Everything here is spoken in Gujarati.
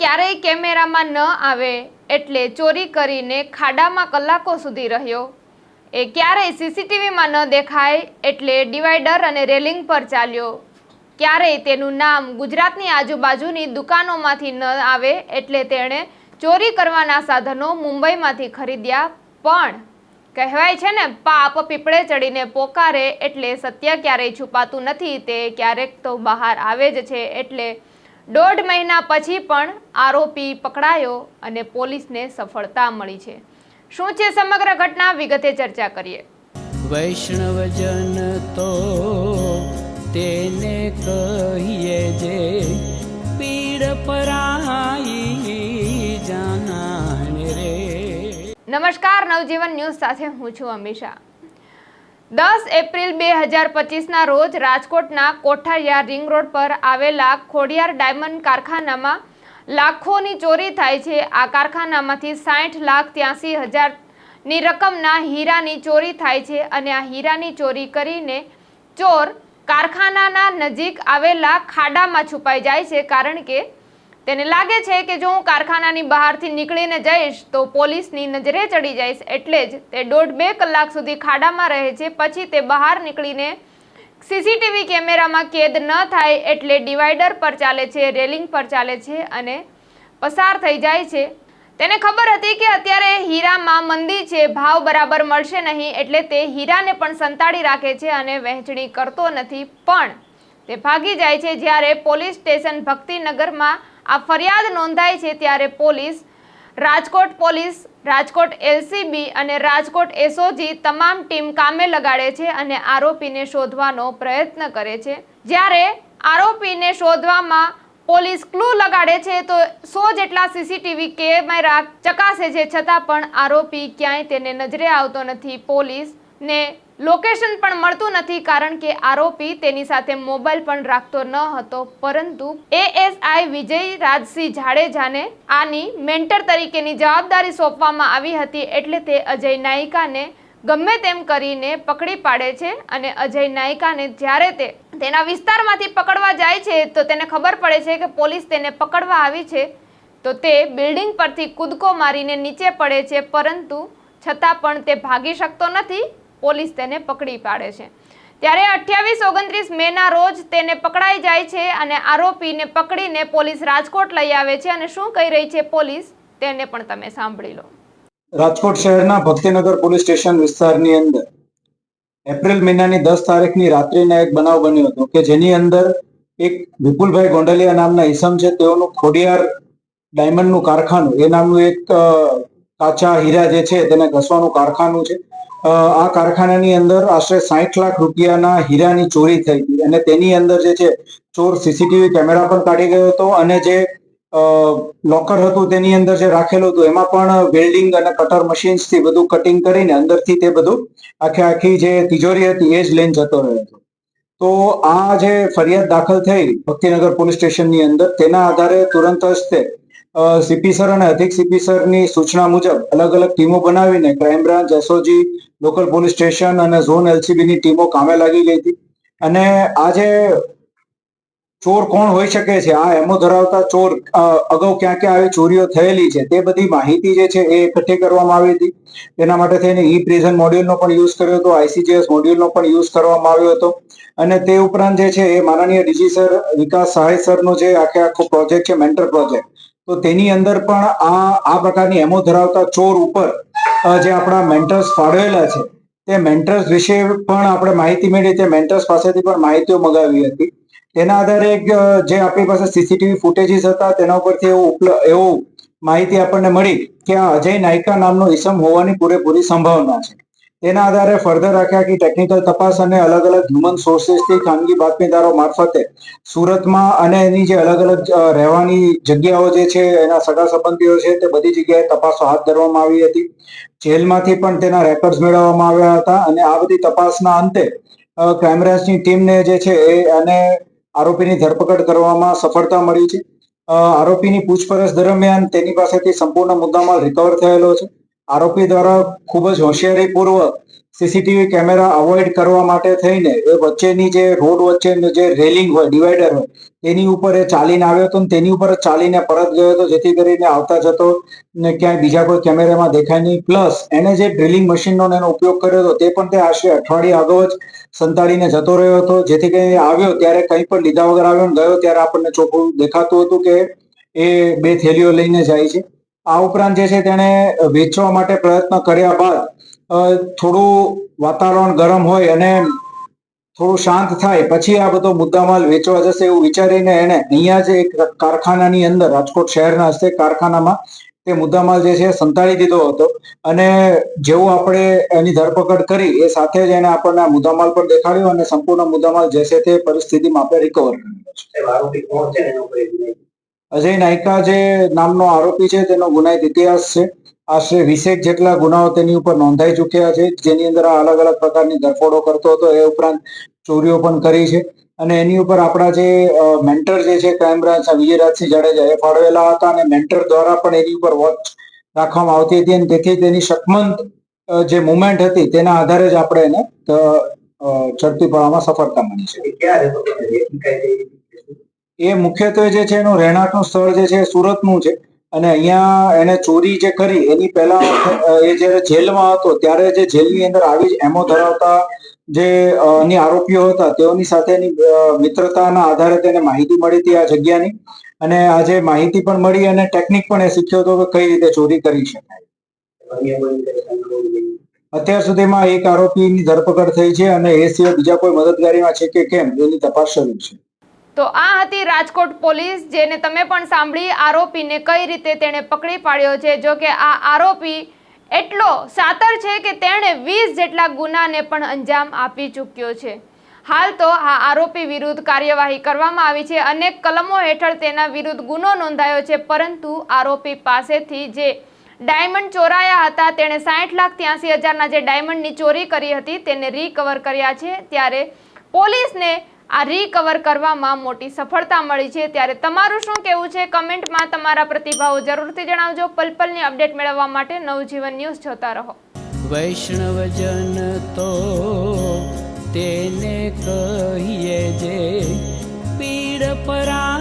ક્યારેય કેમેરામાં ન આવે એટલે ચોરી કરીને ખાડામાં કલાકો સુધી રહ્યો. એ ક્યારેય સીસીટીવીમાં ન દેખાય એટલે ડિવાઈડર અને રેલિંગ પર ચાલ્યો. ક્યારેય તેનું નામ ગુજરાતની આજુબાજુની દુકાનોમાંથી ન આવે એટલે તેણે ચોરી કરવાના સાધનો મુંબઈમાંથી ખરીદ્યા. પણ કહેવાય છે ને, પાપ પીપળે ચડીને પોકારે એટલે સત્ય ક્યારેય છુપાતું નથી, તે ક્યારેક તો બહાર આવે જ છે એટલે દોઢ મહિના પછી પણ આરોપી પકડાયો અને પોલીસને સફળતા મળી છે. શું છે સમગ્ર ઘટના? વિગતે ચર્ચા કરીએ. વૈષ્ણવજન તો તેને કહીએ જે પીડ પરાઈ જાનાને રે. નમસ્કાર નવજીવન ન્યૂઝ સાથે હું છું અમીષા. દસ એપ્રિલ બે હજાર પચીસના રોજ રાજકોટના કોઠારિયા રિંગ રોડ પર આવેલા ખોડિયાર ડાયમંડ કારખાનામાં લાખોની ચોરી થાય છે. આ કારખાનામાંથી સાઠ લાખ ત્યાસી હજારની રકમના હીરાની ચોરી થાય છે અને આ હીરાની ચોરી કરીને ચોર કારખાનાના નજીક આવેલા ખાડામાં છુપાઈ જાય છે. કારણ કે તેને લાગે છે કે જો હું કારખાનાની બહારથી નીકળીને જઈશ તો પોલીસની નજરે ચડી જઈશ એટલે જ તે દોઢ બે કલાક સુધી ખાડામાં રહે છે, પછી તે બહાર નીકળીને સીસીટીવી કેમેરામાં કેદ ન થાય એટલે ડિવાઈડર પર ચાલે છે, રેલિંગ પર ચાલે છે અને પસાર થઈ જાય છે. તેને ખબર હતી કે અત્યારે હીરામાં મંદી છે, ભાવ બરાબર મળશે નહીં એટલે તે હીરાને પણ સંતાડી રાખે છે અને વહેંચણી કરતો નથી. પણ તે ભાગી જાય છે જ્યારે પોલીસ સ્ટેશન ભક્તિનગરમાં આ ફરિયાદ નોંધાય છે ત્યારે police, Rajkot police, Rajkot LCB અને રાજકોટ એસઓજી તમામ ટીમ કામે લગાડે છે અને આરોપીને શોધવાનો પ્રયત્ન કરે છે. જ્યારે આરોપીને શોધવામાં પોલીસ ક્લુ લગાડે છે તો સો જેટલા સીસીટીવી કેમેરા ચકાસે છે છતાં પણ આરોપી ક્યાંય તેને નજરે આવતો નથી. પોલીસને લોકેશન પણ મળતું નથી કારણ કે આરોપી તેની સાથે મોબાઈલ પણ રાખતો ન હતો. પરંતુ એએસઆઈ વિજય રાજસિંહ જાડેજાને આની મેન્ટર તરીકેની જવાબદારી સોંપવામાં આવી હતી એટલે તે અજય નાયિકાને ગમે તેમ કરીને પકડી પાડે છે અને અજય નાયિકાને જ્યારે તે તેના વિસ્તારમાંથી પકડવા જાય છે તો તેને ખબર પડે છે કે પોલીસ તેને પકડવા આવી છે તો તે બિલ્ડિંગ પરથી કૂદકો મારીને નીચે પડે છે પરંતુ છતાં પણ તે ભાગી શકતો નથી. પોલીસ તેને પકડી પાડે છે. ત્યારે અઠ્યાવીસ ઓગણત્રીસ મેના રોજ તેને પકડાઈ જાય છે અને આરોપીને પકડીને પોલીસ રાજકોટ લઈ આવે છે અને શું કહી રહી છે પોલીસ? તેને પણ તમે સાંભળી લો. રાજકોટ શહેરના ભક્તિનગર પોલીસ સ્ટેશન વિસ્તારની અંદર એપ્રિલ મહિનાની દસ તારીખની રાત્રિના એક બનાવ બન્યો હતો કે જેની અંદર એક વિપુલભાઈ ગોંડલિયા નામના ઈસમ છે. તેઓનું ખોડિયાર ડાયમંડનું કારખાનું, એ નામનું એક કાચા હીરા જે છે તેને ઘસવાનું કારખાનું છે. આ કારખાનાની અંદર આશરે સાઠ લાખ રૂપિયાના હીરાની ચોરી થઈ હતી અને તેની અંદર જે છે ચોર સીસીટીવી કેમેરા પણ કાઢી ગયો હતો અને જે લોકર હતું તેની અંદર જે રાખેલું હતું એમાં પણ વેલ્ડિંગ અને કટર મશીન્સથી બધું કટિંગ કરીને અંદરથી તે બધું આખે આખી જે તિજોરી હતી એ જ લઈને જતો રહ્યો હતો. તો આ જે ફરિયાદ દાખલ થઈ ભક્તિનગર પોલીસ સ્ટેશનની અંદર તેના આધારે તુરંત જ તે સીપી સર અને અધિક સીપી સરની સૂચના મુજબ અલગ અલગ ટીમો બનાવીને crime branch SOG local police station અને ઝોન એલસીબી ની ટીમો કામે લાગી ગઈ હતી. અને આજે ચોર કોણ હોઈ શકે છે? આ એમો ધરાવતા ચોર અગાઉ ક્યાં ક્યાં આવી ચોરીઓ થયેલી છે તે બધી માહિતી જે છે એ એકઠી કરવામાં આવી હતી. તેના માટે થઈને ઈ પ્રિઝન મોડ્યુલનો પણ યુઝ કર્યો હતો આઈસીજીએસ મોડ્યુલનો પણ યુઝ કરવામાં આવ્યો હતો. અને તે ઉપરાંત જે છે એ માનનીય ડીજી સર વિકાસ સહાય સરનો જે આખે આખો પ્રોજેક્ટ છે મેન્ટર પ્રોજેક્ટ તો તેની અંદર પણ આ આ પ્રકારની એમો ધરાવતા ચોર ઉપર જે આપણા મેન્ટર્સ ફાળવેલા છે, તે મેન્ટર્સ વિશે પણ આપણે માહિતી મેળવી, તે મેન્ટર્સ પાસેથી પણ માહિતીઓ મગાવી હતી. તેના આધારે જે આપણી પાસે સીસીટીવી ફૂટેજીસ હતા, તેના ઉપરથી એવું એવું માહિતી આપણને મળી કે આ અજય નાયકા નામનો ઈસમ હોવાની પૂરેપૂરી સંભાવના છે. તેના આધારે ફર્ધર આખી કે ટેકનિકલ તપાસ અને અલગ અલગ હ્યુમન સોર્સિસથી ખાનગી બાતમીદારો મારફતે સુરતમાં અને એની જે અલગ અલગ રહેવાની જગ્યાઓ જે છે, એના સગા સંબંધીઓ છે, તે બધી જગ્યાએ તપાસો હાથ ધરવામાં આવી હતી. જેલમાંથી પણ તેના રેકોર્ડ્સ મેળવવામાં આવ્યા હતા અને આ બધી તપાસના અંતે ક્રાઇમ ટીમને જે છે એ અને આરોપીની ધરપકડ કરવામાં સફળતા મળી છે. આરોપીની પૂછપરછ દરમિયાન તેની પાસેથી સંપૂર્ણ મુદ્દામાલ રિકવર થયેલો છે. આરોપી દ્વારા ખૂબ જ હોશિયારીપૂર્વક સીસીટીવી કેમેરા અવોઇડ કરવા માટે થઈને એ વચ્ચેની જે રોડ વચ્ચેનું જે રેલિંગ હોય, ડિવાઈડર હોય તેની ઉપર એ ચાલીને આવ્યો હતો તેની ઉપર ચાલીને પરત ગયો હતો, જેથી કરીને આવતા જતો ને ક્યાંય બીજા કોઈ કેમેરામાં દેખાય નહીં. પ્લસ એને જે ડ્રિલિંગ મશીનનો એનો ઉપયોગ કર્યો હતો, તે પણ તે આશરે અઠવાડિયા અગાઉ જ સંતાડીને જતો રહ્યો હતો. જેથી કરીને આવ્યો, ત્યારે કંઈ પણ લીધા વગર આવ્યો ગયો, ત્યારે આપણને ચોખ્ખું દેખાતું હતું કે એ બે થેલીઓ લઈને જાય છે. આ ઉપરાંત જે છે તેણે વેચવા માટે પ્રયત્ન કર્યા બાદ થોડું વાતાવરણ ગરમ હોય અને થોડું શાંત થાય, પછી આ બધો મુદ્દામાલ વેચવા જશે એવું વિચારીને એને અહીંયા જ એક કારખાનાની અંદર, રાજકોટ શહેરના હસ્તે કારખાનામાં તે મુદ્દામાલ જે છે સંતાડી દીધો હતો. અને જેવું આપણે એની ધરપકડ કરી, એ સાથે જ એને આપણને આ મુદ્દામાલ પણ દેખાડ્યો અને સંપૂર્ણ મુદ્દામાલ જે છે તે પરિસ્થિતિમાં આપણે રિકવર કર્યો અજય નાયકા જે નામનો આરોપી છે, તેનો ગુનાહિત ઇતિહાસ છે. આશરે વીસેક જેટલા ગુનાઓ તેની ઉપર નોંધાઈ ચૂક્યા છે, જેની અંદર આ અલગ અલગ પ્રકારની ધરપકડો કરતો હતો, એ ઉપરાંત ચોરીઓ પણ કરી છે. અને એની ઉપર આપણા જે મેન્ટર જે છે ક્રાઇમ બ્રાન્ચના વિજયરાજસિંહ જાડેજા એ ફાળવેલા હતા અને મેન્ટર દ્વારા પણ એની ઉપર વોચ રાખવામાં આવતી હતી અને તેથી તેની શકમંત જે મુવમેન્ટ હતી, તેના આધારે જ આપણે એને ચડતી પાડવામાં સફળતા મળી છે. એ ને મુખ્યત્વે જે છે એનું રહેણાંકનું સ્થળ જે છે સુરતનું છે. અને અહીંયા એને ચોરી જે કરી એની પહેલા એ જ્યારે જેલમાં હતો ત્યારે જે જેલની અંદર આવી જ એમો ધરાવતા જે અ, આરોપીઓ હતા તેઓની સાથેની મિત્રતાના આધારે તેને માહિતી મળી હતી આ જગ્યાની. અને આજે માહિતી પણ મળી અને ટેકનિક પણ એ શીખ્યો હતો કે કઈ રીતે ચોરી કરી શકાય. અત્યાર સુધીમાં એક આરોપીની ધરપકડ થઈ છે અને એ સિવાય બીજા કોઈ મદદગારીમાં છે કે કેમ એની તપાસ શરૂ છે. તો આ હતી રાજકોટ પોલીસ, જેને તમે પણ સાંભળી આરોપીને કઈ રીતે તેણે પકડી પાડ્યો છે. જો કે આ આરોપી એટલો સાતર છે કે તેણે વીસ જેટલા ગુનાને પણ અંજામ આપી ચૂક્યો છે. હાલ તો આ આરોપી વિરુદ્ધ કાર્યવાહી કરવામાં આવી છે. અનેક કલમો હેઠળ તેના વિરુદ્ધ ગુનો નોંધાયો છે. પરંતુ આરોપી પાસેથી જે ડાયમંડ ચોરાયા હતા, તેણે સાઠ લાખ ત્યાંસી હજારના જે ડાયમંડની ચોરી કરી હતી, તેને રિકવર કર્યા છે. ત્યારે પોલીસને આ રિકવર કરવામાં મોટી સફળતા મળી છે. ત્યારે તમારું શું કહેવું છે? કમેન્ટમાં તમારા પ્રતિભાવો જરૂરથી જણાવજો. પલપલની અપડેટ મેળવવા માટે નવજીવન ન્યૂઝ જોતા રહો. વૈષ્ણવજન તો તેને કહીએ જે પીડ પરા